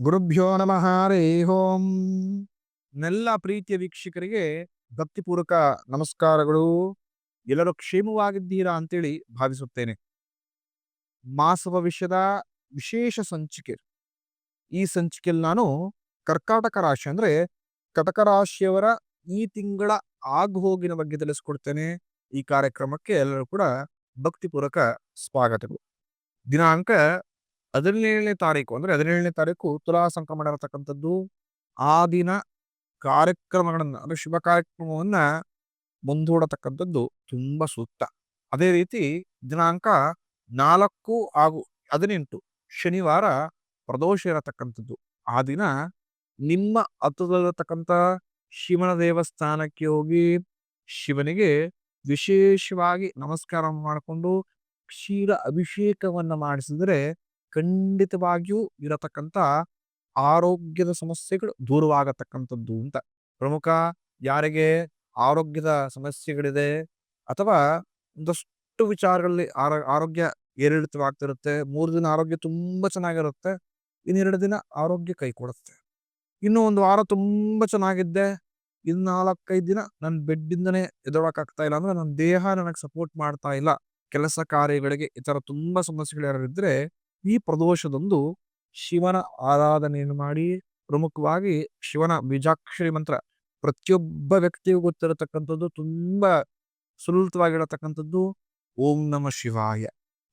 ಗುರುಭ್ಯೋ ನಮಃ ರೇ ಓಂ. ನೆಲ್ಲ ಪ್ರೀತಿಯ ವೀಕ್ಷಕರಿಗೆ ಭಕ್ತಿಪೂರ್ವಕ ನಮಸ್ಕಾರಗಳು. ಎಲ್ಲರೂ ಕ್ಷೇಮವಾಗಿದ್ದೀರಾ ಅಂತೇಳಿ ಭಾವಿಸುತ್ತೇನೆ. ಮಾಸ ಭವಿಷ್ಯದ ವಿಶೇಷ ಸಂಚಿಕೆ. ಈ ಸಂಚಿಕೆಯಲ್ಲಿ ನಾನು ಕರ್ಕಾಟಕ ರಾಶಿ ಅಂದ್ರೆ ಕಟಕ ರಾಶಿಯವರ ಈ ತಿಂಗಳ ಆಗುಹೋಗಿನ ಬಗ್ಗೆ ತಿಳಿಸ್ಕೊಡ್ತೇನೆ. ಈ ಕಾರ್ಯಕ್ರಮಕ್ಕೆ ಎಲ್ಲರೂ ಕೂಡ ಭಕ್ತಿಪೂರ್ವಕ ಸ್ವಾಗತಗಳು. ದಿನಾಂಕ ಹದಿನೇಳನೇ ತಾರೀಕು ಅಂದ್ರೆ ಹದಿನೇಳನೇ ತಾರೀಕು ತುಲಾ ಸಂಕ್ರಮಣ ಇರತಕ್ಕಂಥದ್ದು, ಆ ದಿನ ಕಾರ್ಯಕ್ರಮಗಳನ್ನ ಅಂದ್ರೆ ಶುಭ ಕಾರ್ಯಕ್ರಮವನ್ನ ಮುಂದೂಡತಕ್ಕಂಥದ್ದು ತುಂಬಾ ಸೂಕ್ತ. ಅದೇ ರೀತಿ ದಿನಾಂಕ ನಾಲ್ಕು ಹಾಗೂ ಹದಿನೆಂಟು ಶನಿವಾರ ಪ್ರದೋಷ ಇರತಕ್ಕಂಥದ್ದು. ಆ ದಿನ ನಿಮ್ಮ ಹತ್ತಿರದಲ್ಲಿರತಕ್ಕಂಥ ಶಿವನ ದೇವಸ್ಥಾನಕ್ಕೆ ಹೋಗಿ ಶಿವನಿಗೆ ವಿಶೇಷವಾಗಿ ನಮಸ್ಕಾರ ಮಾಡಿಕೊಂಡು ಕ್ಷೀರ ಅಭಿಷೇಕವನ್ನ ಮಾಡಿಸಿದ್ರೆ ಖಂಡಿತವಾಗಿಯೂ ಇರತಕ್ಕಂಥ ಆರೋಗ್ಯದ ಸಮಸ್ಯೆಗಳು ದೂರವಾಗತಕ್ಕಂಥದ್ದು ಅಂತ. ಪ್ರಮುಖ ಯಾರಿಗೆ ಆರೋಗ್ಯದ ಸಮಸ್ಯೆಗಳಿದೆ ಅಥವಾ ಒಂದಷ್ಟು ವಿಚಾರಗಳಲ್ಲಿ ಆರೋ, ಆರೋಗ್ಯ ಏರಿಳಿತವಾಗ್ತಿರುತ್ತೆ, ಮೂರು ದಿನ ಆರೋಗ್ಯ ತುಂಬ ಚೆನ್ನಾಗಿರುತ್ತೆ, ಇನ್ನೆರಡು ದಿನ ಆರೋಗ್ಯ ಕೈ ಕೊಡುತ್ತೆ. ಇನ್ನೂ ಒಂದು ವಾರ ತುಂಬ ಚೆನ್ನಾಗಿದ್ದೆ, ಇನ್ನು ನಾಲ್ಕೈದು ದಿನ ನನ್ನ ಬೆಡ್ಡಿಂದನೇ ಎದೊಳಕ್ಕಾಗ್ತಾ ಇಲ್ಲ ಅಂದ್ರೆ ನನ್ನ ದೇಹ ನನಗೆ ಸಪೋರ್ಟ್ ಮಾಡ್ತಾ ಇಲ್ಲ. ಕೆಲಸ ಕಾರ್ಯಗಳಿಗೆ ಈ ಥರ ತುಂಬಾ ಸಮಸ್ಯೆಗಳು ಯಾರಿದ್ರೆ ಈ ಪ್ರದೋಷದಂದು ಶಿವನ ಆರಾಧನೆಯನ್ನು ಮಾಡಿ ಪ್ರಮುಖವಾಗಿ ಶಿವನ ಬೀಜಾಕ್ಷರಿ ಮಂತ್ರ ಪ್ರತಿಯೊಬ್ಬ ವ್ಯಕ್ತಿಗೂ ಗೊತ್ತಿರತಕ್ಕಂಥದ್ದು, ತುಂಬಾ ಸುಲಲಿತವಾಗಿರತಕ್ಕಂಥದ್ದು, ಓಂ ನಮ ಶಿವಾಯ.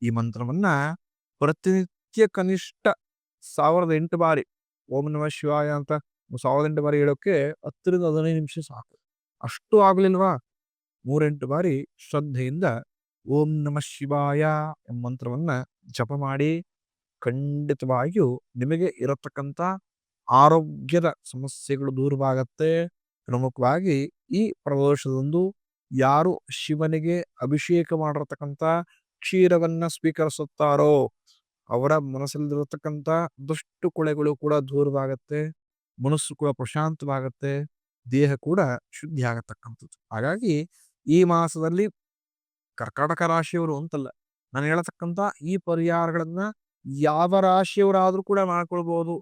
ಈ ಮಂತ್ರವನ್ನ ಪ್ರತಿನಿತ್ಯ ಕನಿಷ್ಠ ಸಾವಿರದ ಎಂಟು ಬಾರಿ ಓಂ ನಮ ಶಿವಾಯ ಅಂತ ಸಾವಿರದ ಎಂಟು ಬಾರಿ ಹೇಳೋಕೆ ಹತ್ತರಿಂದ ಹದಿನೈದು ನಿಮಿಷ ಸಾಕು. ಅಷ್ಟು ಆಗ್ಲಿಲ್ವಾ? ಮೂರೆಂಟು ಬಾರಿ ಶ್ರದ್ಧೆಯಿಂದ ಓಂ ನಮ ಶಿವಾಯ ಎಂಬ ಮಂತ್ರವನ್ನ ಜಪ ಮಾಡಿ ಖಂಡಿತವಾಗಿಯೂ ನಿಮಗೆ ಇರತಕ್ಕಂಥ ಆರೋಗ್ಯದ ಸಮಸ್ಯೆಗಳು ದೂರವಾಗತ್ತೆ. ಪ್ರಮುಖವಾಗಿ ಈ ಪ್ರದೋಷದಂದು ಯಾರು ಶಿವನಿಗೆ ಅಭಿಷೇಕ ಮಾಡಿರತಕ್ಕಂಥ ಕ್ಷೀರವನ್ನ ಸ್ವೀಕರಿಸುತ್ತಾರೋ ಅವರ ಮನಸ್ಸಲ್ಲಿರತಕ್ಕಂಥ ದುಷ್ಟು ಕೊಳೆಗಳು ಕೂಡ ದೂರವಾಗತ್ತೆ. ಮನಸ್ಸು ಕೂಡ ಪ್ರಶಾಂತವಾಗತ್ತೆ. ದೇಹ ಕೂಡ ಶುದ್ಧಿ ಆಗತಕ್ಕಂಥದ್ದು ಹಾಗಾಗಿ ಈ ಮಾಸದಲ್ಲಿ ಕರ್ಕಾಟಕ ರಾಶಿಯವರು ಅಂತಲ್ಲ, ನಾನು ಹೇಳತಕ್ಕಂಥ ಈ ಪರಿಹಾರಗಳನ್ನ ಯಾವ ರಾಶಿಯವರಾದರೂ ಕೂಡ ಮಾಡ್ಕೊಳ್ಬೋದು.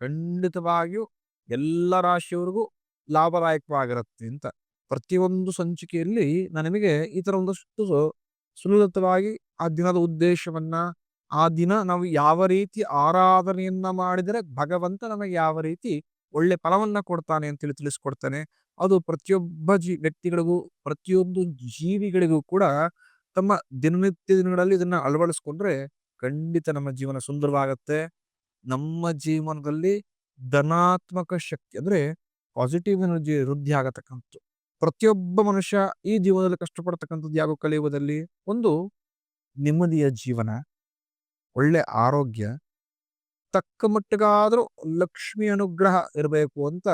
ಖಂಡಿತವಾಗಿಯೂ ಎಲ್ಲ ರಾಶಿಯವರಿಗೂ ಲಾಭದಾಯಕವಾಗಿರುತ್ತೆ ಅಂತ. ಪ್ರತಿಯೊಂದು ಸಂಚಿಕೆಯಲ್ಲಿ ನಿಮಗೆ ಈ ತರ ಒಂದಷ್ಟು ಸುಲಲಿತವಾಗಿ ಆ ದಿನದ ಉದ್ದೇಶವನ್ನ, ಆ ದಿನ ನಾವು ಯಾವ ರೀತಿ ಆರಾಧನೆಯನ್ನ ಮಾಡಿದರೆ ಭಗವಂತ ನಮಗೆ ಯಾವ ರೀತಿ ಒಳ್ಳೆ ಫಲವನ್ನ ಕೊಡ್ತಾನೆ ಅಂತೇಳಿ ತಿಳಿಸ್ಕೊಡ್ತಾನೆ. ಅದು ಪ್ರತಿಯೊಬ್ಬ ಜೀ ವ್ಯಕ್ತಿಗಳಿಗೂ, ಪ್ರತಿಯೊಂದು ಜೀವಿಗಳಿಗೂ ಕೂಡ ತಮ್ಮ ದಿನನಿತ್ಯ ದಿನಗಳಲ್ಲಿ ಇದನ್ನ ಅಳವಡಿಸ್ಕೊಂಡ್ರೆ ಖಂಡಿತ ನಮ್ಮ ಜೀವನ ಸುಂದರವಾಗತ್ತೆ. ನಮ್ಮ ಜೀವನದಲ್ಲಿ ಧನಾತ್ಮಕ ಶಕ್ತಿ ಅಂದ್ರೆ ಪಾಸಿಟಿವ್ ಎನರ್ಜಿ ವೃದ್ಧಿ ಆಗತಕ್ಕಂಥದ್ದು. ಪ್ರತಿಯೊಬ್ಬ ಮನುಷ್ಯ ಈ ಜೀವನದಲ್ಲಿ ಕಷ್ಟಪಡ್ತಕ್ಕಂಥದ್ದು ಯಾವ ಕಲಿಯುವುದಲ್ಲಿ ಒಂದು ನೆಮ್ಮದಿಯ ಜೀವನ, ಒಳ್ಳೆ ಆರೋಗ್ಯ, ತಕ್ಕ ಮಟ್ಟಿಗಾದರೂ ಲಕ್ಷ್ಮಿ ಅನುಗ್ರಹ ಇರಬೇಕು ಅಂತ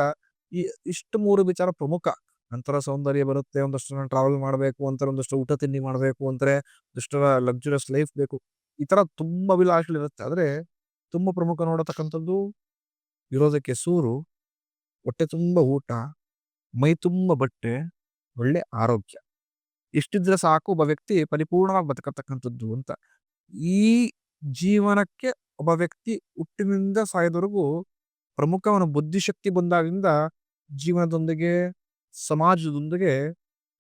ಈ ಇಷ್ಟು ಮೂರು ವಿಚಾರ ಪ್ರಮುಖ. ನಂತರ ಸೌಂದರ್ಯ ಬರುತ್ತೆ, ಒಂದಷ್ಟು ಟ್ರಾವೆಲ್ ಮಾಡಬೇಕು ಅಂತಾರೆ ಒಂದಷ್ಟು ಊಟ ತಿಂಡಿ ಮಾಡಬೇಕು ಅಂತಾರೆ ಒಂದಷ್ಟು ಲಕ್ಸುರಿಯಸ್ ಲೈಫ್ ಬೇಕು. ಈ ಥರ ತುಂಬಾ ವಿಲಾಸಗಳಿರುತ್ತೆ ಆದ್ರೆ ತುಂಬಾ ಪ್ರಮುಖ ನೋಡತಕ್ಕಂಥದ್ದು ಇರೋದಕ್ಕೆ ಸೂರು, ಹೊಟ್ಟೆ ತುಂಬ ಊಟ, ಮೈ ತುಂಬ ಬಟ್ಟೆ, ಒಳ್ಳೆ ಆರೋಗ್ಯ. ಇಷ್ಟಿದ್ರೆ ಸಾಕು, ಒಬ್ಬ ವ್ಯಕ್ತಿ ಪರಿಪೂರ್ಣವಾಗಿ ಬದುಕತಕ್ಕಂಥದ್ದು ಅಂತ. ಈ ಜೀವನಕ್ಕೆ ಒಬ್ಬ ವ್ಯಕ್ತಿ ಹುಟ್ಟಿನಿಂದ ಸಾಯದವರೆಗೂ ಪ್ರಮುಖ ಅವನ ಬುದ್ಧಿಶಕ್ತಿ ಬಂದಾಗಿಂದ ಜೀವನದೊಂದಿಗೆ, ಸಮಾಜದೊಂದಿಗೆ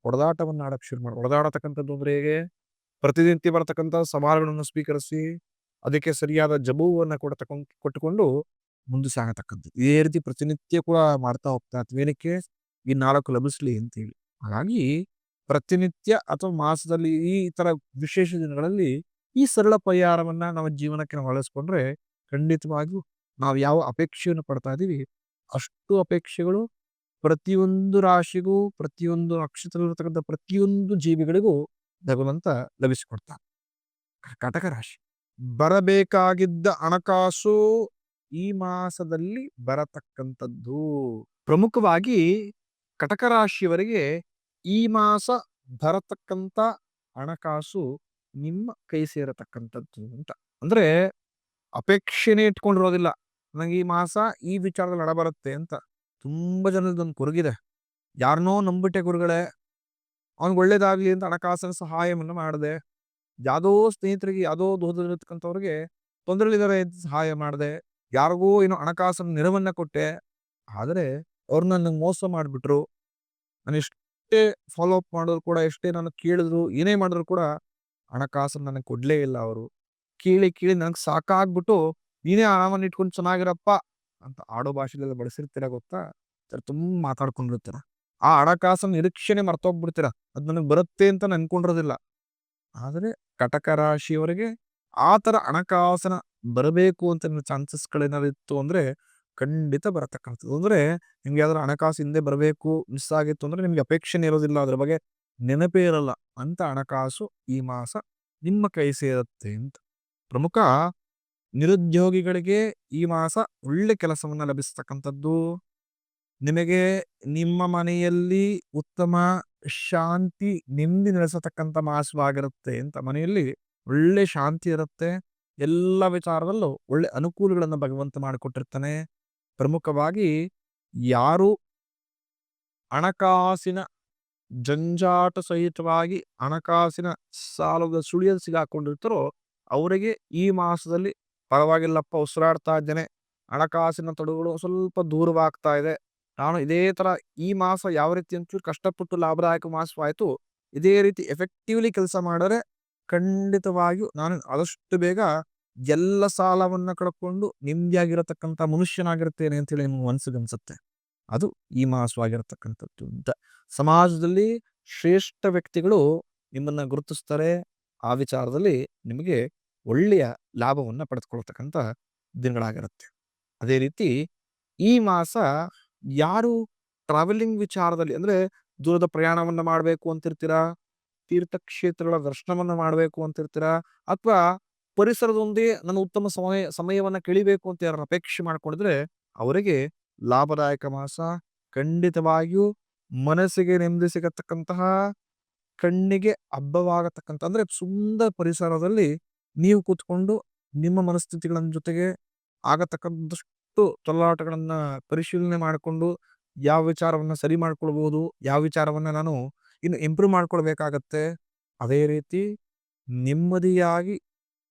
ಹೊಡೆದಾಟವನ್ನು ಆಡಕ್ಕೆ ಶುರು ಮಾಡಿ ಹೊಡೆದಾಡತಕ್ಕಂಥದ್ದು ಅಂದ್ರೆ ಹೇಗೆ? ಪ್ರತಿನಿತ್ಯ ಬರತಕ್ಕಂಥ ಸವಾಲುಗಳನ್ನು ಸ್ವೀಕರಿಸಿ, ಅದಕ್ಕೆ ಸರಿಯಾದ ಜಬುವನ್ನು ಕೂಡ ತಕೊ ಕೊಟ್ಟುಕೊಂಡು ಮುಂದೆ ಸಾಗತಕ್ಕಂಥದ್ದು. ಇದೇ ರೀತಿ ಪ್ರತಿನಿತ್ಯ ಕೂಡ ಮಾಡ್ತಾ ಹೋಗ್ತಾ ಏನಕ್ಕೆ ಈ ನಾಲ್ಕು ಲಭಿಸ್ಲಿ ಅಂತೇಳಿ ಹಾಗಾಗಿ ಪ್ರತಿನಿತ್ಯ ಅಥವಾ ಮಾಸದಲ್ಲಿ ಈ ತರ ವಿಶೇಷ ದಿನಗಳಲ್ಲಿ ಈ ಸರಳ ಪರಿಹಾರವನ್ನ ನಮ್ಮ ಜೀವನಕ್ಕೆ ನಾವು ಅಳವಡಿಸ್ಕೊಂಡ್ರೆ ಖಂಡಿತವಾಗಿಯೂ ನಾವು ಯಾವ ಅಪೇಕ್ಷೆಯನ್ನು ಪಡ್ತಾ ಇದೀವಿ ಅಷ್ಟು ಅಪೇಕ್ಷೆಗಳು ಪ್ರತಿಯೊಂದು ರಾಶಿಗೂ, ಪ್ರತಿಯೊಂದು ನಕ್ಷತ್ರದಲ್ಲಿರ್ತಕ್ಕಂಥ ಪ್ರತಿಯೊಂದು ಜೀವಿಗಳಿಗೂ ಭಗವಂತ ಲಭಿಸಿಕೊಡ್ತಾನೆ. ಕಟಕ ರಾಶಿ. ಬರಬೇಕಾಗಿದ್ದ ಹಣಕಾಸು ಈ ಮಾಸದಲ್ಲಿ ಬರತಕ್ಕಂಥದ್ದು. ಪ್ರಮುಖವಾಗಿ ಕಟಕ ರಾಶಿಯವರಿಗೆ ಈ ಮಾಸ ಬರತಕ್ಕಂಥ ಹಣಕಾಸು ನಿಮ್ಮ ಕೈ ಸೇರತಕ್ಕಂಥದ್ದು ಅಂತ. ಅಂದ್ರೆ ಅಪೇಕ್ಷೆನೇ ಇಟ್ಕೊಂಡಿರೋದಿಲ್ಲ. ನನಗೆ ಈ ಮಾಸ ಈ ವಿಚಾರದಲ್ಲಿ ಹಣ ಬರುತ್ತೆ ಅಂತ ತುಂಬಾ ಜನದೊಂದು ಕೊರಗಿದೆ. ಯಾರನ್ನೋ ನಂಬಿಟ್ಟೆ ಗುರುಗಳೇ ಅವ್ನಿಗೆ ಒಳ್ಳೇದಾಗ್ಲಿ ಅಂತ ಹಣಕಾಸಿನ ಸಹಾಯವನ್ನು ಮಾಡಿದೆ ಯಾವುದೋ ಸ್ನೇಹಿತರಿಗೆ ಯಾವುದೋ ದೋಹದಲ್ಲಿರ್ತಕ್ಕಂಥವ್ರಿಗೆ ತೊಂದರೆಲಿದ್ದಾರೆ ಅಂತ ಸಹಾಯ ಮಾಡಿದೆ ಯಾರಿಗೂ ಏನೋ ಹಣಕಾಸಿನ ನೆರವನ್ನ ಕೊಟ್ಟೆ. ಆದರೆ ಅವ್ರು ನನಗೆ ಮೋಸ ಮಾಡಿಬಿಟ್ರು ನಾನು ಎಷ್ಟೇ ಫಾಲೋ ಅಪ್ ಮಾಡಿದ್ರು ಕೂಡ, ಎಷ್ಟೇ ನಾನು ಕೇಳಿದ್ರು, ಏನೇ ಮಾಡಿದ್ರು ಕೂಡ ಹಣಕಾಸನ್ನ ನನಗೆ ಕೊಡ್ಲೇ ಇಲ್ಲ ಅವರು. ಕೇಳಿ, ಕೇಳಿ ನನಗೆ ಸಾಕಾಗ್ಬಿಟ್ಟು, "ನೀನೇ ಆರಾಮನ್ನು ಇಟ್ಕೊಂಡು ಚೆನ್ನಾಗಿರಪ್ಪ" ಅಂತ ಆಡೋ ಭಾಷೆಲೆಲ್ಲ ಬಳಸಿರ್ತೀರ ಗೊತ್ತಾ? ತುಂಬ ಮಾತಾಡ್ಕೊಂಡಿರ್ತೀರ. ಆ ಹಣಕಾಸು ನಿರೀಕ್ಷೆನೇ ಮರ್ತೋಗ್ಬಿಡ್ತೀರ. ಅದು ನನಗೆ ಬರುತ್ತೆ ಅಂತ ಅನ್ಕೊಂಡಿರೋದಿಲ್ಲ. ಆದರೆ ಕಟಕ ರಾಶಿಯವರಿಗೆ ಆ ಥರ ಹಣಕಾಸಿನ ಬರಬೇಕು ಅಂತ ಚಾನ್ಸಸ್‌ಗಳೇನಾದ್ರು ಇತ್ತು ಅಂದರೆ ಖಂಡಿತ ಬರತಕ್ಕಂಥದ್ದು. ಅಂದರೆ ನಿಮ್ಗೆ ಯಾವ್ದಾದ್ರು ಹಣಕಾಸು ಹಿಂದೆ ಬರಬೇಕು, ಮಿಸ್ ಆಗಿತ್ತು ಅಂದರೆ ನಿಮ್ಗೆ ಅಪೇಕ್ಷೆನೇ ಇರೋದಿಲ್ಲ. ಅದ್ರ ಬಗ್ಗೆ ನೆನಪೇ ಇರಲ್ಲ. ಅಂತ ಹಣಕಾಸು ಈ ಮಾಸ ನಿಮ್ಮ ಕೈ ಸೇರುತ್ತೆ ಅಂತ. ಪ್ರಮುಖ ನಿರುದ್ಯೋಗಿಗಳಿಗೆ ಈ ಮಾಸ ಒಳ್ಳೆ ಕೆಲಸವನ್ನು ಲಭಿಸ್ತಕ್ಕಂಥದ್ದು. ನಿಮಗೆ ನಿಮ್ಮ ಮನೆಯಲ್ಲಿ ಉತ್ತಮ ಶಾಂತಿ, ನೆಮ್ಮದಿ ನೆಲೆಸತಕ್ಕಂಥ ಮಾಸವಾಗಿರುತ್ತೆ ಅಂತ. ಮನೆಯಲ್ಲಿ ಒಳ್ಳೆ ಶಾಂತಿ ಇರುತ್ತೆ. ಎಲ್ಲ ವಿಚಾರದಲ್ಲೂ ಒಳ್ಳೆ ಅನುಕೂಲಗಳನ್ನು ಭಗವಂತ ಮಾಡಿಕೊಟ್ಟಿರ್ತಾನೆ. ಪ್ರಮುಖವಾಗಿ ಯಾರು ಹಣಕಾಸಿನ ಜಂಜಾಟ ಸಹಿತವಾಗಿ ಹಣಕಾಸಿನ ಸಾಲದ ಸುಳಿಯಲ್ಲಿ ಸಿಗಾಕೊಂಡಿರ್ತಾರೋ ಅವರಿಗೆ ಈ ಮಾಸದಲ್ಲಿ ಪರವಾಗಿಲ್ಲಪ್ಪ ಉಸಿರಾಡ್ತಾ ಇದ್ದೇನೆ. ಹಣಕಾಸಿನ ತೊಡಗುಗಳು ಸ್ವಲ್ಪ ದೂರವಾಗ್ತಾ ಇದೆ. ನಾನು ಇದೇ ತರ ಈ ಮಾಸ ಯಾವ ರೀತಿ ಒಂಚೂರು ಕಷ್ಟಪಟ್ಟು ಲಾಭದಾಯಕ ಮಾಸವಾಯಿತು ಇದೇ ರೀತಿ ಎಫೆಕ್ಟಿವ್ಲಿ ಕೆಲಸ ಮಾಡಿದ್ರೆ ಖಂಡಿತವಾಗಿಯೂ ನಾನು ಆದಷ್ಟು ಬೇಗ ಎಲ್ಲ ಸಾಲವನ್ನ ಕಳ್ಕೊಂಡು ನೆಮ್ಮದಿಯಾಗಿರತಕ್ಕಂಥ ಮನುಷ್ಯನಾಗಿರ್ತೇನೆ ಅಂತೇಳಿ ನಿಮ್ಗೆ ಮನಸ್ಸಿಗೆ ಅನ್ಸುತ್ತೆ. ಅದು ಈ ಮಾಸವಾಗಿರತಕ್ಕಂಥದ್ದು ಅಂತ. ಸಮಾಜದಲ್ಲಿ ಶ್ರೇಷ್ಠ ವ್ಯಕ್ತಿಗಳು ನಿಮ್ಮನ್ನ ಗುರುತಿಸ್ತಾರೆ. ಆ ವಿಚಾರದಲ್ಲಿ ನಿಮಗೆ ಒಳ್ಳೆಯ ಲಾಭವನ್ನು ಪಡೆದುಕೊಳ್ತಕ್ಕಂಥ ದಿನಗಳಾಗಿರುತ್ತೆ. ಅದೇ ರೀತಿ ಈ ಮಾಸ ಯಾರು ಟ್ರಾವೆಲಿಂಗ್ ವಿಚಾರದಲ್ಲಿ ಅಂದ್ರೆ ದೂರದ ಪ್ರಯಾಣವನ್ನ ಮಾಡಬೇಕು ಅಂತಿರ್ತೀರಾ, ತೀರ್ಥಕ್ಷೇತ್ರಗಳ ದರ್ಶನವನ್ನ ಮಾಡಬೇಕು ಅಂತಿರ್ತೀರಾ, ಅಥವಾ ಪರಿಸರದೊಂದೇ ನನ್ನ ಉತ್ತಮ ಸಮಯ ಸಮಯವನ್ನ ಕಳಿಬೇಕು ಅಂತ ಯಾರು ಅಪೇಕ್ಷೆ ಮಾಡ್ಕೊಂಡಿದ್ರೆ ಅವರಿಗೆ ಲಾಭದಾಯಕ ಮಾಸ. ಖಂಡಿತವಾಗಿಯೂ ಮನಸ್ಸಿಗೆ ನೆಮ್ಮದಿ ಸಿಗತಕ್ಕಂತಹ, ಕಣ್ಣಿಗೆ ಹಬ್ಬವಾಗತಕ್ಕಂಥ ಅಂದ್ರೆ ಸುಂದರ ಪರಿಸರದಲ್ಲಿ ನೀವು ಕೂತ್ಕೊಂಡು ನಿಮ್ಮ ಮನಸ್ಥಿತಿಗಳ ಜೊತೆಗೆ ಆಗತಕ್ಕಂಥಷ್ಟು ತೊಳಲಾಟಗಳನ್ನ ಪರಿಶೀಲನೆ ಮಾಡಿಕೊಂಡು ಯಾವ ವಿಚಾರವನ್ನ ಸರಿ ಮಾಡ್ಕೊಳ್ಬಹುದು, ಯಾವ ವಿಚಾರವನ್ನ ನಾನು ಇನ್ನು ಇಂಪ್ರೂವ್ ಮಾಡ್ಕೊಳ್ಬೇಕಾಗತ್ತೆ. ಅದೇ ರೀತಿ ನೆಮ್ಮದಿಯಾಗಿ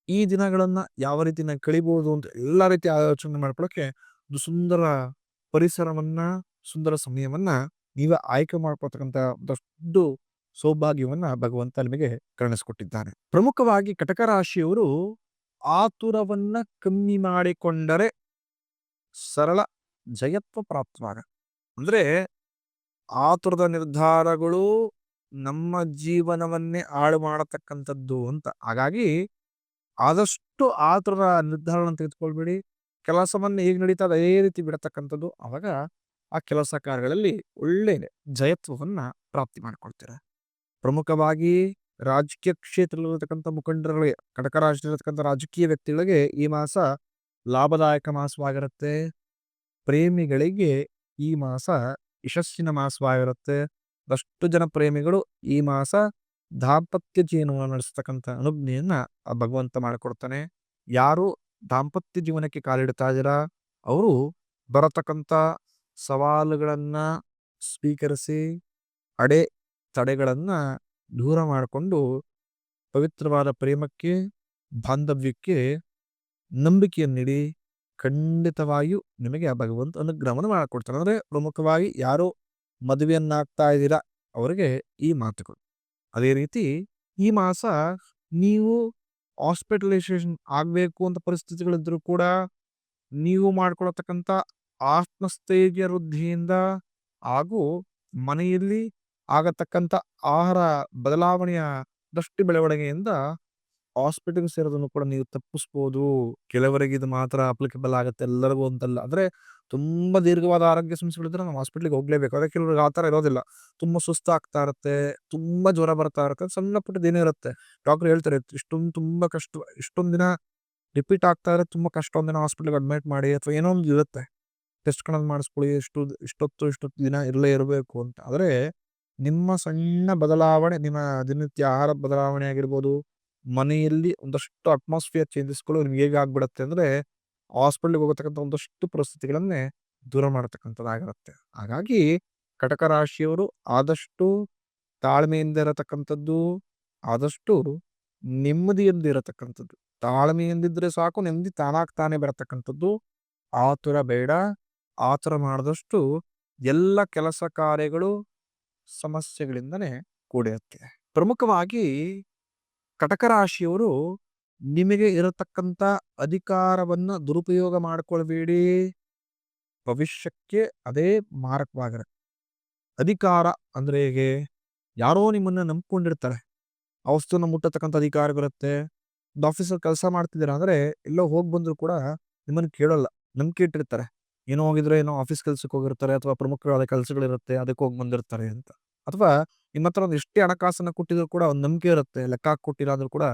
ಈ ದಿನಗಳನ್ನ ಯಾವ ರೀತಿ ನಾನು ಕಳಿಬಹುದು ಅಂತ ಎಲ್ಲಾ ರೀತಿ ಆಲೋಚನೆ ಮಾಡ್ಕೊಳ್ಳೋಕೆ ಒಂದು ಸುಂದರ ಪರಿಸರವನ್ನ, ಸುಂದರ ಸಮಯವನ್ನ ನೀವೇ ಆಯ್ಕೆ ಮಾಡ್ಕೊಳ್ತಕ್ಕಂಥ ದೊಡ್ಡ ಸೌಭಾಗ್ಯವನ್ನ ಭಗವಂತ ನಿಮಗೆ ಕರುಣಿಸಿಕೊಟ್ಟಿದ್ದಾನೆ. ಪ್ರಮುಖವಾಗಿ ಕಟಕ ರಾಶಿಯವರು ಆತುರವನ್ನ ಕಮ್ಮಿ ಮಾಡಿಕೊಂಡರೆ ಸರಳ ಜಯತ್ವ ಪ್ರಾಪ್ತವಾಗ ಅಂದರೆ ಆತುರದ ನಿರ್ಧಾರಗಳು ನಮ್ಮ ಜೀವನವನ್ನೇ ಹಾಳು ಮಾಡತಕ್ಕಂಥದ್ದು ಅಂತ. ಹಾಗಾಗಿ ಆದಷ್ಟು ಆತುರದ ನಿರ್ಧಾರವನ್ನು ತೆಗೆದುಕೊಳ್ಬೇಡಿ. ಕೆಲಸವನ್ನ ಹೇಗೆ ನಡೀತಾ ಅದೇ ರೀತಿ ಬಿಡತಕ್ಕಂಥದ್ದು. ಆವಾಗ ಆ ಕೆಲಸ ಕಾರ್ಯಗಳಲ್ಲಿ ಒಳ್ಳೆ ಜಯತ್ವವನ್ನ ಪ್ರಾಪ್ತಿ ಮಾಡಿಕೊಳ್ತೀರ ಪ್ರಮುಖವಾಗಿ ರಾಜಕೀಯ ಕ್ಷೇತ್ರದಲ್ಲಿರತಕ್ಕಂಥ ಮುಖಂಡರುಗಳಿಗೆ, ಕಟಕ ರಾಜ್ಯದಲ್ಲಿರತಕ್ಕಂಥ ರಾಜಕೀಯ ವ್ಯಕ್ತಿಗಳಿಗೆ ಈ ಮಾಸ ಲಾಭದಾಯಕ ಮಾಸವಾಗಿರುತ್ತೆ. ಪ್ರೇಮಿಗಳಿಗೆ ಈ ಮಾಸ ಯಶಸ್ಸಿನ ಮಾಸವಾಗಿರುತ್ತೆ. ಅಷ್ಟು ಜನ ಪ್ರೇಮಿಗಳು ಈ ಮಾಸ ದಾಂಪತ್ಯ ಜೀವನವನ್ನು ನಡೆಸ್ತಕ್ಕಂಥ ಅನುಜ್ಞೆಯನ್ನ ಆ ಭಗವಂತ ಮಾಡಿಕೊಡ್ತಾನೆ. ಯಾರು ದಾಂಪತ್ಯ ಜೀವನಕ್ಕೆ ಕಾಲಿಡ್ತಾ ಇದ್ದೀರಾ ಅವರು ಬರತಕ್ಕಂಥ ಸವಾಲುಗಳನ್ನ ಸ್ವೀಕರಿಸಿ, ಅಡೆ ತಡೆಗಳನ್ನ ದೂರ ಮಾಡಿಕೊಂಡು ಪವಿತ್ರವಾದ ಪ್ರೇಮಕ್ಕೆ, ಬಾಂಧವ್ಯಕ್ಕೆ ನಂಬಿಕೆಯನ್ನಿಡಿ. ಖಂಡಿತವಾಗಿಯೂ ನಿಮಗೆ ಆ ಭಗವಂತ ಅನುಗ್ರಹವನ್ನು ಮಾಡಿಕೊಡ್ತಾನೆ. ಅಂದರೆ ಪ್ರಮುಖವಾಗಿ ಯಾರು ಮದುವೆಯನ್ನಾಗ್ತಾ ಇದ್ದೀರಾ, ಅವರಿಗೆ ಈ ಮಾತುಗಳು. ಅದೇ ರೀತಿ ಈ ಮಾಸ ನೀವು ಹಾಸ್ಪಿಟಲೈಸೇಷನ್ ಆಗಬೇಕು ಅಂತ ಪರಿಸ್ಥಿತಿಗಳಿದ್ರೂ ಕೂಡ ನೀವು ಮಾಡ್ಕೊಳ್ಳತಕ್ಕಂಥ ಆತ್ಮಸ್ಥೈರ್ಯ ವೃದ್ಧಿಯಿಂದ ಹಾಗೂ ಮನೆಯಲ್ಲಿ ಆಗತಕ್ಕಂಥ ಆಹಾರ ಬದಲಾವಣೆಯ ದೃಷ್ಟಿ ಬೆಳವಣಿಗೆಯಿಂದ ಹಾಸ್ಪಿಟಲ್ ಸೇರೋದನ್ನು ಕೂಡ ನೀವು ತಪ್ಪಿಸ್ಬೋದು. ಕೆಲವರಿಗೆ ಇದು ಮಾತ್ರ ಅಪ್ಲಿಕೇಬಲ್ ಆಗುತ್ತೆ ಎಲ್ಲರಿಗೂ ಅಂತಲ್ಲ. ಅಂದ್ರೆ ತುಂಬಾ ದೀರ್ಘವಾದ ಆರೋಗ್ಯ ಸಮಸ್ಯೆಗಳಿದ್ರೆ ನಾವು ಹಾಸ್ಪಿಟಲ್‌ಗೆ ಹೋಗ್ಲೇಬೇಕು. ಆದ್ರೆ ಕೆಲವ್ರಿಗೆ ಆ ಥರ ಇರೋದಿಲ್ಲ. ತುಂಬಾ ಸುಸ್ತಾಗ್ತಾ ಇರುತ್ತೆ, ತುಂಬಾ ಜ್ವರ ಬರ್ತಾ ಇರುತ್ತೆ, ಸಣ್ಣ ಪುಟ್ಟದೇನೋ ಇರುತ್ತೆ. ಡಾಕ್ಟ್ರು ಹೇಳ್ತಾರೆ ಇಷ್ಟೊಂದು ತುಂಬಾ ಕಷ್ಟ ಇಷ್ಟೊಂದು ದಿನ ರಿಪೀಟ್ ಆಗ್ತಾ ಇದ್ರೆ ತುಂಬಾ ಕಷ್ಟ ಒಂದಿನ ಹಾಸ್ಪಿಟಲ್‌ಗೆ ಅಡ್ಮಿಟ್ ಮಾಡಿ ಅಥವಾ ಏನೋ ಒಂದು ಇರುತ್ತೆ. ಟೆಸ್ಟ್‌ಗಳನ್ನ ಮಾಡಿಸ್ಕೊಳ್ಳಿ ಇಷ್ಟು ಇಷ್ಟೊತ್ತು ಇಷ್ಟೊತ್ತು ದಿನ ಇರಲೇ ಇರಬೇಕು ಅಂತ. ಆದ್ರೆ ನಿಮ್ಮ ಸಣ್ಣ ಬದಲಾವಣೆ ನಿಮ್ಮ ದಿನನಿತ್ಯ ಆಹಾರ ಬದಲಾವಣೆ ಆಗಿರ್ಬೋದು, ಮನೆಯಲ್ಲಿ ಒಂದಷ್ಟು ಅಟ್ಮಾಸ್ಫಿಯರ್ ಚೇಂಜಸ್‌ಗಳು ನಿಮ್ಗೆ ಹೇಗೆ ಆಗ್ಬಿಡುತ್ತೆ ಅಂದ್ರೆ ಹಾಸ್ಪಿಟಲ್‌ಗೆ ಹೋಗತಕ್ಕಂಥ ಒಂದಷ್ಟು ಪರಿಸ್ಥಿತಿಗಳನ್ನೇ ದೂರ ಮಾಡತಕ್ಕಂಥದ್ದಾಗಿರುತ್ತೆ. ಹಾಗಾಗಿ ಕಟಕ ರಾಶಿಯವರು ಆದಷ್ಟು ತಾಳ್ಮೆಯಿಂದ ಇರತಕ್ಕಂಥದ್ದು, ಆದಷ್ಟು ನೆಮ್ಮದಿಯಿಂದ ಇರತಕ್ಕಂಥದ್ದು. ತಾಳ್ಮೆಯಿಂದಿದ್ರೆ ಸಾಕು ನೆಮ್ಮದಿ ತಾನಾಗ್ ತಾನೇ ಬರತಕ್ಕಂಥದ್ದು. ಆತುರ ಬೇಡ ಆತುರ ಮಾಡಿದಷ್ಟು ಎಲ್ಲ ಕೆಲಸ ಕಾರ್ಯಗಳು ಸಮಸ್ಯೆಗಳಿಂದನೇ ಕೂಡಿರುತ್ತೆ ಪ್ರಮುಖವಾಗಿ ಕಟಕ ರಾಶಿಯವರು ನಿಮಗೆ ಇರತಕ್ಕಂಥ ಅಧಿಕಾರವನ್ನು ದುರುಪಯೋಗ ಮಾಡಿಕೊಳ್ಬೇಡಿ. ಭವಿಷ್ಯಕ್ಕೆ ಅದೇ ಮಾರಕವಾಗಿರುತ್ತೆ. ಅಧಿಕಾರ ಅಂದರೆ ಹೇಗೆ? ಯಾರೋ ನಿಮ್ಮನ್ನು ನಂಬ್ಕೊಂಡಿರ್ತಾರೆ. ಆ ವಸ್ತುನ ಮುಟ್ಟತಕ್ಕಂಥ ಅಧಿಕಾರ ಬರುತ್ತೆ ಒಂದು ಆಫೀಸಲ್ಲಿ ಕೆಲಸ ಮಾಡ್ತಿದ್ದೀರಾ ಅಂದರೆ ಎಲ್ಲೋ ಹೋಗಿ ಬಂದರೂ ಕೂಡ ನಿಮ್ಮನ್ನು ಕೇಳೋಲ್ಲ. ನಂಬಿಕೆ ಇಟ್ಟಿರ್ತಾರೆ. ಏನೋ ಹೋಗಿದ್ರೆ ಏನೋ ಆಫೀಸ್ ಕೆಲಸಕ್ಕೆ ಹೋಗಿರ್ತಾರೆ ಅಥವಾ ಪ್ರಮುಖವಾದ ಕೆಲಸಗಳಿರುತ್ತೆ, ಅದಕ್ಕೆ ಹೋಗಿ ಬಂದಿರ್ತಾರೆ ಅಂತ. ಅಥವಾ ನಿಮ್ಮ ಹತ್ರ ಒಂದು ಎಷ್ಟೇ ಹಣಕಾಸನ್ನ ಕೊಟ್ಟಿದ್ರು ಕೂಡ ಒಂದು ನಂಬಿಕೆ ಇರುತ್ತೆ, ಲೆಕ್ಕ ಕೊಟ್ಟಿಲ್ಲ ಅಂದ್ರೂ ಕೂಡ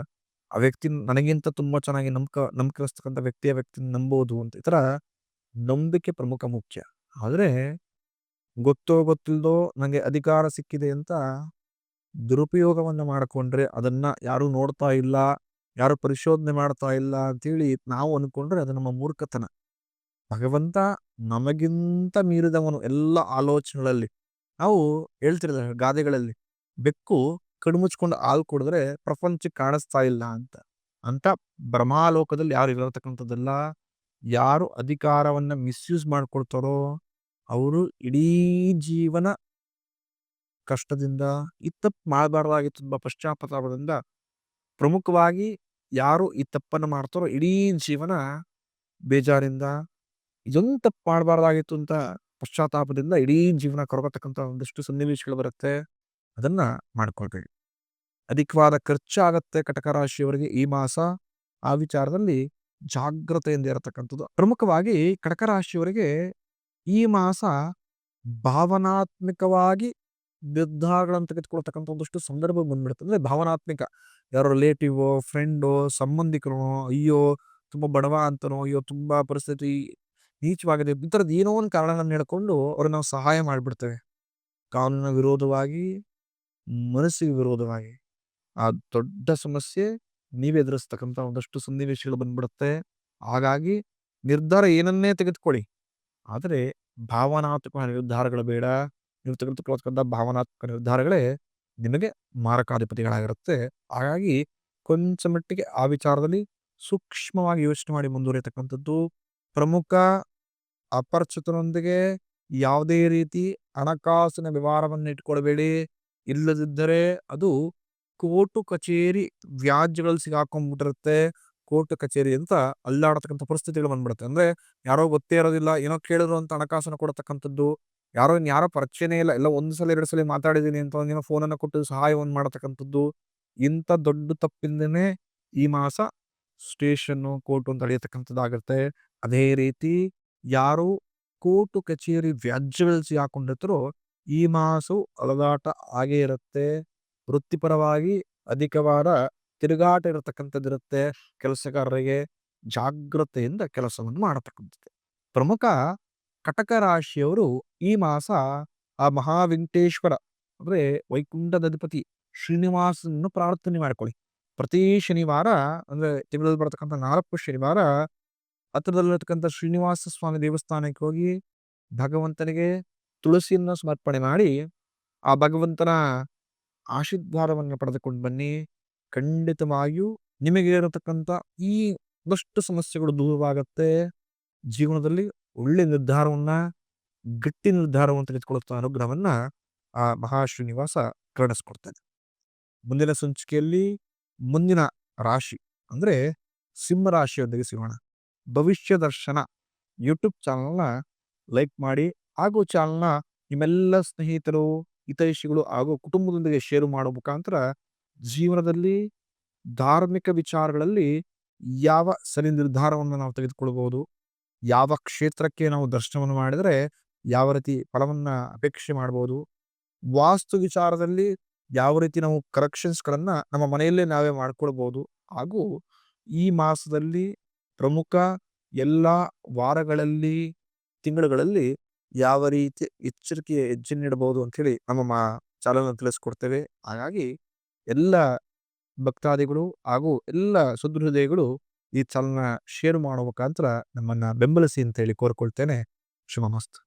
ಆ ವ್ಯಕ್ತಿ ನನಗಿಂತ ತುಂಬಾ ಚೆನ್ನಾಗಿ ನಂಬಿಕೆ ನಂಬಿಕಿಸ್ತಕ್ಕಂಥ ವ್ಯಕ್ತಿಯ ವ್ಯಕ್ತಿ ನಂಬೋದು ಅಂತ ಈ ತರ ನಂಬಿಕೆ ಪ್ರಮುಖ ಮುಖ್ಯ. ಆದ್ರೆ ಗೊತ್ತೋ ಗೊತ್ತಿಲ್ದೋ ನನಗೆ ಅಧಿಕಾರ ಸಿಕ್ಕಿದೆ ಅಂತ ದುರುಪಯೋಗವನ್ನು ಮಾಡಿಕೊಂಡ್ರೆ ಅದನ್ನ ಯಾರು ನೋಡ್ತಾ ಇಲ್ಲ, ಯಾರು ಪರಿಶೋಧನೆ ಮಾಡ್ತಾ ಇಲ್ಲ ಅಂತೇಳಿ ನಾವು ಅನ್ಕೊಂಡ್ರೆ ಅದು ನಮ್ಮ ಮೂರ್ಖತನ. ಭಗವಂತ ನಮಗಿಂತ ಮೀರಿದವನು ಎಲ್ಲ ಆಲೋಚನೆಗಳಲ್ಲಿ ನಾವು ಹೇಳ್ತಿರ್ತಾರೆ ಗಾದೆಗಳಲ್ಲಿ, ಬೆಕ್ಕು ಕಣ್ಮುಚ್ಕೊಂಡು ಹಾಲು ಕುಡಿದ್ರೆ ಪ್ರಪಂಚಕ್ಕೆ ಕಾಣಿಸ್ತಾ ಇಲ್ಲ ಅಂತ. ಅಂತ ಬ್ರಹ್ಮಾಲೋಕದಲ್ಲಿ ಯಾರು ಇರತಕ್ಕಂಥದ್ದೆಲ್ಲ, ಯಾರು ಅಧಿಕಾರವನ್ನ ಮಿಸ್ಯೂಸ್ ಮಾಡ್ಕೊಳ್ತಾರೋ ಅವರು ಇಡೀ ಜೀವನ ಕಷ್ಟದಿಂದ, ಈ ತಪ್ಪು ಮಾಡಬಾರ್ದಾಗಿತ್ತು ಪಶ್ಚಾತ್ತಾಪದಿಂದ ಪ್ರಮುಖವಾಗಿ ಯಾರು ಈ ತಪ್ಪನ್ನು ಮಾಡ್ತಾರೋ, ಇಡೀ ಜೀವನ ಬೇಜಾರಿಂದ, ಇದೊಂದು ತಪ್ಪು ಮಾಡಬಾರ್ದಾಗಿತ್ತು ಅಂತ ಪಶ್ಚಾತ್ತಾಪದಿಂದ ಇಡೀ ಜೀವನ ಕೊರಗತಕ್ಕಂಥ ಒಂದಷ್ಟು ಸನ್ನಿವೇಶಗಳು ಬರುತ್ತೆ. ಅದನ್ನ ಮಾಡ್ಕೊಳ್ಬೇಡಿ ಅಧಿಕವಾದ ಖರ್ಚಾಗತ್ತೆ ಕಟಕ ರಾಶಿಯವರಿಗೆ ಈ ಮಾಸ. ಆ ವಿಚಾರದಲ್ಲಿ ಜಾಗ್ರತೆಯಿಂದ ಇರತಕ್ಕಂಥದ್ದು. ಪ್ರಮುಖವಾಗಿ ಕಟಕ ರಾಶಿಯವರಿಗೆ ಈ ಮಾಸ ಭಾವನಾತ್ಮಕವಾಗಿ ನಿರ್ಧಾರಗಳನ್ನು ತೆಗೆದುಕೊಳ್ತಕ್ಕಂಥ ಒಂದಷ್ಟು ಸಂದರ್ಭ ಬಂದ್ಬಿಡುತ್ತೆ. ಅಂದ್ರೆ ಭಾವನಾತ್ಮಕ. ಯಾರೋ ರಿಲೇಟಿವೋ ಫ್ರೆಂಡೋ ಸಂಬಂಧಿಕರೋ ಅಯ್ಯೋ, ತುಂಬಾ ಬಡವ ಅಂತನೋ, ಅಯ್ಯೋ, ತುಂಬಾ ಪರಿಸ್ಥಿತಿ ನೀಚವಾಗಿದೆ ಈ ಥರದ್ದು ಏನೋ ಒಂದು ಕಾರಣಗಳನ್ನ ಹೇಳ್ಕೊಂಡು ಅವ್ರಿಗೆ ನಾವು ಸಹಾಯ ಮಾಡಿಬಿಡ್ತೇವೆ. ಕಾನೂನಿನ ವಿರೋಧವಾಗಿ, ಮನಸ್ಸಿಗೆ ವಿರೋಧವಾಗಿ. ಆ ದೊಡ್ಡ ಸಮಸ್ಯೆ ನೀವೇ ಎದುರಿಸ್ತಕ್ಕಂಥ ಒಂದಷ್ಟು ಸನ್ನಿವೇಶಗಳು ಬಂದ್ಬಿಡುತ್ತೆ. ಹಾಗಾಗಿ ನಿರ್ಧಾರ ಏನನ್ನೇ ತೆಗೆದುಕೊಳ್ಳಿ. ಆದರೆ ಭಾವನಾತ್ಮಕ ನಿರ್ಧಾರಗಳು ಬೇಡ. ನೀವು ತೆಗೆದುಕೊಳ್ಳತಕ್ಕಂಥ ಭಾವನಾತ್ಮಕ ನಿರ್ಧಾರಗಳೇ ನಿಮಗೆ ಮಾರಕಾಧಿಪತಿಗಳಾಗಿರುತ್ತೆ. ಹಾಗಾಗಿ ಕೊಂಚ ಮಟ್ಟಿಗೆ ಆ ವಿಚಾರದಲ್ಲಿ ಸೂಕ್ಷ್ಮವಾಗಿ ಯೋಚನೆ ಮಾಡಿ ಮುಂದುವರಿಯತಕ್ಕಂಥದ್ದು ಪ್ರಮುಖ ಅಪರಿಚಿತರೊಂದಿಗೆ ಯಾವುದೇ ರೀತಿ ಹಣಕಾಸಿನ ವ್ಯವಹಾರವನ್ನು ಇಟ್ಕೊಳ್ಬೇಡಿ. ಇಲ್ಲದಿದ್ದರೆ ಅದು ಕೋರ್ಟು ಕಚೇರಿ ವ್ಯಾಜ್ಯಗಳು ಸಿಗಾಕೊಂಡ್ಬಿಟ್ಟಿರುತ್ತೆ ಕೋರ್ಟ್ ಕಚೇರಿ ಅಂತ ಅಲ್ಲಾಡತಕ್ಕಂಥ ಪರಿಸ್ಥಿತಿಗಳು ಬಂದ್ಬಿಡುತ್ತೆ. ಅಂದ್ರೆ ಯಾರೋ ಗೊತ್ತೇ ಇರೋದಿಲ್ಲ, ಏನೋ ಕೇಳಿದ್ರು ಅಂತ ಹಣಕಾಸನ್ನು ಕೊಡತಕ್ಕಂಥದ್ದು. ಯಾರೋ ಯಾರೋ ಪರಿಚಯನೇ ಇಲ್ಲ. ಎಲ್ಲ ಒಂದು ಸಲ, ಎರಡು ಸಲ ಮಾತಾಡಿದೀನಿ ಅಂತ ಏನೋ ಫೋನನ್ನು ಕೊಟ್ಟು ಸಹಾಯವನ್ನು ಮಾಡತಕ್ಕಂಥದ್ದು. ಇಂಥ ದೊಡ್ಡ ತಪ್ಪಿಂದನೇ ಈ ಮಾಸ ಸ್ಟೇಷನ್ನು, ಕೋರ್ಟು ಅಂತ ಅಳಿಯತಕ್ಕಂಥದ್ದಾಗುತ್ತೆ. ಅದೇ ರೀತಿ ಯಾರು ಕೋರ್ಟು ಕಚೇರಿ ವ್ಯಾಜ್ಯಗಳು ಹಾಕೊಂಡಿದ್ರು ಈ ಮಾಸು ಅಲದಾಟ ಆಗೇ ಇರುತ್ತೆ. ವೃತ್ತಿಪರವಾಗಿ ಅಧಿಕವಾದ ತಿರುಗಾಟ ಇರತಕ್ಕಂಥದ್ದಿರುತ್ತೆ ಕೆಲಸಗಾರರಿಗೆ ಜಾಗ್ರತೆಯಿಂದ ಕೆಲಸವನ್ನು ಮಾಡತಕ್ಕಂಥದ್ದು. ಪ್ರಮುಖ ಕಟಕ ರಾಶಿಯವರು ಈ ಮಾಸ ಆ ಮಹಾವೆಂಕಟೇಶ್ವರ ಅಂದ್ರೆ ವೈಕುಂಠದ ಅಧಿಪತಿ ಶ್ರೀನಿವಾಸನನ್ನು ಪ್ರಾರ್ಥನೆ ಮಾಡಿಕೊಳ್ಳಿ. ಪ್ರತಿ ಶನಿವಾರ ಅಂದ್ರೆ ತಿಂಗಳಲ್ಲಿ ಬರತಕ್ಕಂಥ ನಾಲ್ಕು ಶನಿವಾರ ಹತ್ರದಲ್ಲಿರತಕ್ಕಂಥ ಶ್ರೀನಿವಾಸ ಸ್ವಾಮಿ ದೇವಸ್ಥಾನಕ್ಕೆ ಹೋಗಿ ಭಗವಂತನಿಗೆ ತುಳಸಿಯನ್ನು ಸಮರ್ಪಣೆ ಮಾಡಿ, ಆ ಭಗವಂತನ ಆಶೀರ್ವಾದವನ್ನು ಪಡೆದುಕೊಂಡು ಬನ್ನಿ. ಖಂಡಿತವಾಗಿಯೂ ನಿಮಗೆ ಇರತಕ್ಕಂಥ ಈ ಒಂದಷ್ಟು ಸಮಸ್ಯೆಗಳು ದೂರವಾಗುತ್ತೆ. ಜೀವನದಲ್ಲಿ ಒಳ್ಳೆ ನಿರ್ಧಾರವನ್ನ, ಗಟ್ಟಿ ನಿರ್ಧಾರವನ್ನು ತೆಗೆದುಕೊಳ್ಳುತ್ತ ಅನುಗ್ರಹವನ್ನ ಆ ಮಹಾಶ್ರೀನಿವಾಸ ಕರುಣಿಸ್ಕೊಡ್ತಾನೆ. ಮುಂದಿನ ಸಂಚಿಕೆಯಲ್ಲಿ ಮುಂದಿನ ರಾಶಿ ಅಂದ್ರೆ ಸಿಂಹ ರಾಶಿಯೊಂದಿಗೆ ಸಿಗೋಣ. ಭವಿಷ್ಯ ದರ್ಶನ ಯೂಟ್ಯೂಬ್ ಚಾನಲ್ನ ಲೈಕ್ ಮಾಡಿ, ಹಾಗೂ ಚಾನಲ್ನ ನಿಮ್ಮೆಲ್ಲ ಸ್ನೇಹಿತರು, ಹಿತೈಷಿಗಳು ಹಾಗೂ ಕುಟುಂಬದೊಂದಿಗೆ ಶೇರು ಮಾಡೋ ಮುಖಾಂತರ ಜೀವನದಲ್ಲಿ ಧಾರ್ಮಿಕ ವಿಚಾರಗಳಲ್ಲಿ ಯಾವ ಸರಿ ನಿರ್ಧಾರವನ್ನು ನಾವು ತೆಗೆದುಕೊಳ್ಬಹುದು, ಯಾವ ಕ್ಷೇತ್ರಕ್ಕೆ ನಾವು ದರ್ಶನವನ್ನು ಮಾಡಿದರೆ ಯಾವ ರೀತಿ ಫಲವನ್ನು ಅಪೇಕ್ಷೆ ಮಾಡ್ಬೋದು ವಾಸ್ತು ವಿಚಾರದಲ್ಲಿ ಯಾವ ರೀತಿ ನಾವು ಕರೆಕ್ಷನ್ಸ್ಗಳನ್ನು ನಮ್ಮ ಮನೆಯಲ್ಲೇ ನಾವೇ ಮಾಡ್ಕೊಳ್ಬೋದು ಹಾಗೂ ಈ ಮಾಸದಲ್ಲಿ ಪ್ರಮುಖ ಎಲ್ಲ ವಾರಗಳಲ್ಲಿ, ತಿಂಗಳುಗಳಲ್ಲಿ ಯಾವ ರೀತಿ ಎಚ್ಚರಿಕೆಯ ಹೆಜ್ಜೆ ನೀಡಬಹುದು ಅಂತ ಹೇಳಿ ನಮ್ಮ ಮಾ ಚಾಲನ ತಿಳಿಸ್ಕೊಡ್ತೇವೆ. ಹಾಗಾಗಿ ಎಲ್ಲ ಭಕ್ತಾದಿಗಳು ಹಾಗೂ ಎಲ್ಲ ಸುದೃಹೃದಯಗಳು ಈ ಚಾಲನ ಶೇರ್ ಮಾಡುವ ಮುಖಾಂತರ ನಮ್ಮನ್ನ ಬೆಂಬಲಿಸಿ ಅಂತ ಹೇಳಿ ಕೋರ್ಕೊಳ್ತೇನೆ. ಶುಭ ಮಸ್ತ್.